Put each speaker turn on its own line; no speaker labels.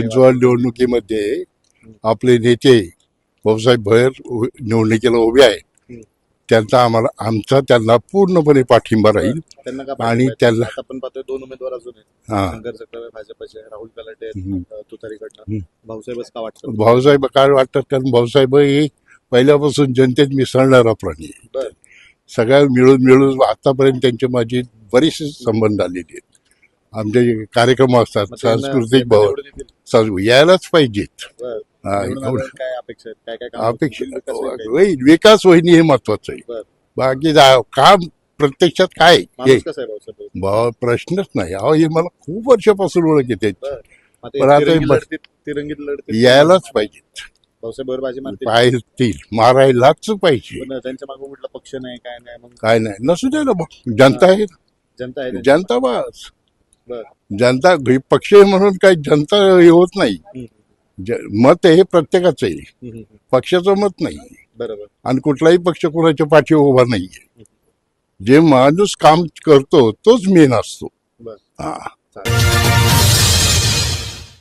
चिंचवड निवडणुकीमध्ये आपले नेते भाऊसाहेब भैर निवडणुकीला उभे आहेत. त्यांचा आम्हाला आमचा त्यांना पूर्णपणे पाठिंबा राहील.
त्यांना
आणि
आता आपण पाहतोय दोन उमेदवार अजून भाजपचे राहुल गलाटे आहेत,
हम्म.
अ, तुतारीकडनं.
हम्म.
भाऊसाहेबच का वाटतं?
भाऊसाहेब काय वाटतात? कारण भाऊसाहेब हे पहिल्यापासून जनतेत मिसळणारा प्राणी आहे. सगळ्या मिळून मिळून आतापर्यंत त्यांचे माझे बरेचसे संबंध आलेले आहेत. आमचे कार्यक्रम असतात
त्यांना-
सांस्कृतिक
त्यांना
सांस्कृ- यायलाच पाहिजेत. हा, एवढं.
काय अपेक्षा आहेत काय काय कामं होतील?
अपेक्षा
विकास होईल काही?
होईल. विकास होईन हे महत्वाचं आहे
बर.
बाकी जा- काम प्रत्यक्षात काय हे
माणूस कसा आहे भाऊसाहेब
भाव प्रश्नच नाही अहो हे मला खूप वर्षापासून ओळख येते
बर. आता
पण आता
तिरंगी
बस-
लढतीत तिरंगीत लढतीत
यायलाच पाहिजेत
भाऊसाहेब बर बाजी मारतील
पाहिजेतील मारायलाच पाहिजे
पण त्यांच्या मागे कुठला पक्ष नाही काय नाही मग
काय नाही नसू दे ना जनता आहे
जनता आहे त्यांच्या-
जनता बस. जनता पक्ष म्हणून काही जनता हे होत नाही. मत हे प्रत्येकाचं आहे. पक्षाचं मत नाही.
बरोबर.
आणि कुठलाही पक्ष कोणाच्या पाठी उभा नाहीये जे माणूस काम करतो तोच मेन असतो. हा.